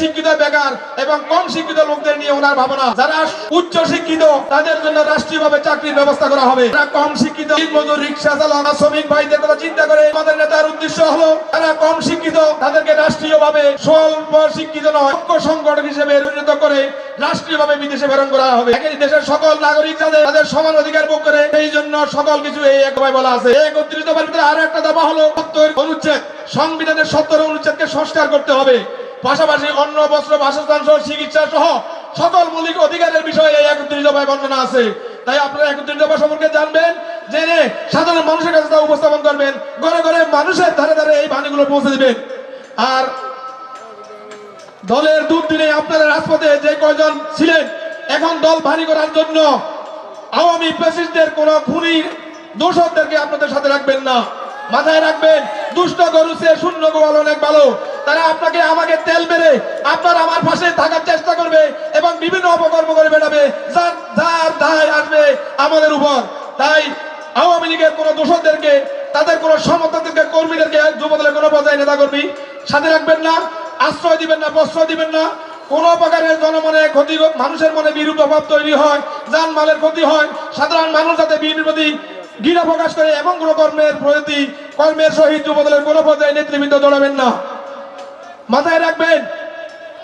শিক্ষিত বেকার এবং কম শিক্ষিত লোকদের নিয়ে ওনার ভাবনা। যারা উচ্চ শিক্ষিত, তাদের জন্য রাষ্ট্রীয়ভাবে চাকরির ব্যবস্থা করা হবে। যারা কম শিক্ষিত মজুর রিক্সা চালক শ্রমিক ভাইদের কথা চিন্তা করে আমাদের নেতার উদ্দেশ্য হলো, যারা কম শিক্ষিত, তাদেরকে রাষ্ট্রীয়ভাবে স্বল্প শিক্ষিত নয় সংগঠন হিসেবে পরিণত করে রাষ্ট্রীয়ভাবে বিদেশে প্রেরণ করা হবে। দেশের সকল নাগরিক যাতে তাদের সমান অধিকার ভোগ করে, সেই জন্য সকল কিছু এই একভাবে বলা আছে। একত্রিত ভিতরে আরও একটা দাবা হলো সত্তর অনুচ্ছেদ। সংবিধানের সত্তর অনুচ্ছেদকে সংস্কার করতে হবে। পাশাপাশি অন্ন বস্ত্র, বাসস্থান সহ চিকিৎসা সহ সকল মৌলিক অধিকারের বিষয়ে এই একত্রিশ দফায় বর্ণনা আছে। তাই আপনারা একত্রিশ দফা সম্পর্কে জানবেন, জেনে সাধারণ মানুষের কাছে তা উপস্থাপন করবেন, ঘরে ঘরে মানুষের ধারে ধারে এই বাণীগুলো পৌঁছে দিবেন। আর দলের দুর্দিনে আপনারা রাজপথে যে কয়জন ছিলেন, এখন দল ভারী করার জন্য আওয়ামী প্রেসিডেন্টের কোন খুনি দোষকদেরকে আপনাদের সাথে রাখবেন না। মাথায় রাখবেন, দুষ্ট গরু সে শূন্য গোয়াল অনেক ভালো তারা আপনাকে, আমাকে তেল মেরে আপনার আমার পাশে থাকার চেষ্টা করবে এবং বিভিন্ন অপকর্ম করে বেড়াবে। যার যার দায় আসবে আমাদের উপর। তাই আওয়ামী লীগের কোন দোষকদেরকে তাদের কোন সমর্থকদেরকে, কর্মীদেরকে যুবদলের কোন পর্যায়ে নেতা কর্মী সাথে রাখবেন না, আশ্রয় দিবেন না, প্রশ্রয় দিবেন না। কোন প্রকারের জনমনে ক্ষতি, মানুষের মনে বিরূপ প্রভাব তৈরি হয় যান মালের ক্ষতি হয়, সাধারণ মানুষ যাতে বিএনপির প্রতি ঘৃণা প্রকাশ করে এবং কোন কর্মের প্রতি, কর্মের সহিত যুবদলের কোন পর্যায়ে নেতৃবৃন্দ জড়াবেন না। মাথায় রাখবেন,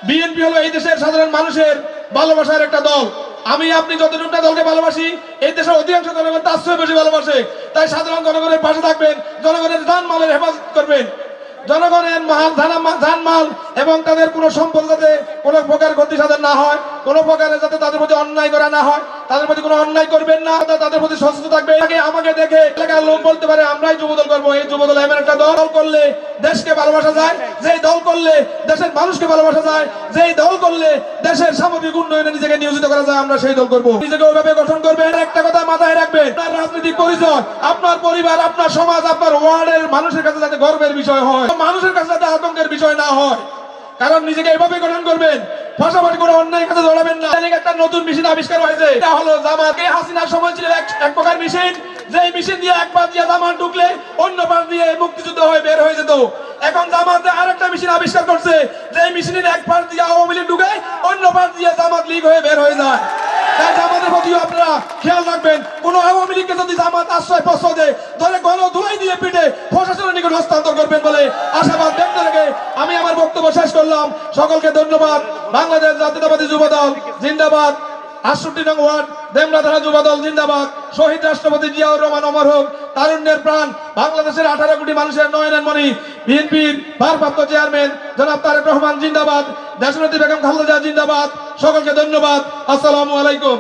বিএনপি হলো এই দেশের সাধারণ মানুষের ভালোবাসার একটা দল। আমি, আপনি যতটুকটা দলকে ভালোবাসি, এই দেশের অধিকাংশ জনগণ তার চেয়ে বেশি ভালোবাসে। তাই সাধারণ জনগণের পাশে থাকবেন, জনগণের ধান মালের হেফাজত করবেন। জনগণের মাল, ধান মাল এবং তাদের কোনো সম্পদ যাতে কোনো প্রকার ক্ষতি সাধন না হয়, কোনো প্রকারে যাতে তাদের প্রতি অন্যায় করা না হয়। তাদের প্রতি কোনো অন্যায় করবেন না, তাদের প্রতি সচেতন থাকবে আমাকে দেখে এলাকার লোক বলতে পারে, আমরাই যুবদল করব। এই যুবদল এমন একটা দল করলে দেশকে ভালোবাসা যায়, যেই দল করলে দেশের মানুষকে ভালোবাসা যায়, যেই দল করলে দেশের সামগ্রিক উন্নয়নে নিজেকে নিয়োজিত করা যায়, আমরা সেই দল করব। নিজেকে ওইভাবে গঠন করবেন, একটা কথা মাথায় রাখবেন, আপনার রাজনৈতিক পরিচয়, আপনার পরিবার, আপনার সমাজ, আপনার ওয়ার্ডের মানুষের কাছে যাতে গর্বের বিষয় হয়, মানুষের কাছে যাতে আতঙ্কের বিষয় না হয়। কারণ নিজেকে এভাবে গঠন করবেন পাশাপাশি কোনো অন্যায় কাছে জড়াবেন না। একটা নতুন মেশিন আবিষ্কার হয়েছে। এটা হলো জামাত। এই হাসিনার সময় ছিল এক প্রকার মেশিন। যেই মেশিন দিয়ে এক পাশ দিয়ে জামাত ঢুকলে অন্য পাশ দিয়ে মুক্তিযুদ্ধ হয়ে বের হয়ে যেত। এখন জামাতে আরেকটা মেশিন আবিষ্কার করছে। যেই মেশিনের এক পাশ দিয়ে আওয়ামী লীগ ঢুকে, অন্য পাশ দিয়ে জামাত লীগ হয়ে বের হয়ে যায়। তাই জামাতের প্রতিও আপনারা খেয়াল রাখবেন, কোন আওয়ামী লীগকে যদি জামাত আশ্রয় প্রশ্রয় দেয় ধরে গণ ধুলাই দিয়ে পিঠে প্রশাসনের নিকট হস্তান্তর করবেন বলে করলাম সকলকে ধন্যবাদ। বাংলাদেশ জাতীয়তাবাদী যুব দল, জিন্দাবাদ। আটষট্টি নং ওয়ার্ড দেমরাধারা যুব দল, জিন্দাবাদ। শহীদ রাষ্ট্রপতি জিয়াউর রহমান অমর হোক, তারুণ্যের প্রাণ বাংলাদেশের আঠারো কোটি মানুষের নয়নের মণি। বিএনপির ভারপ্রাপ্ত চেয়ারম্যান জনাব তারেক রহমান, জিন্দাবাদ। দেশনেত্রী বেগম খালেদা জিন্দাবাদ। সকলকে ধন্যবাদ। আসসালামু আলাইকুম।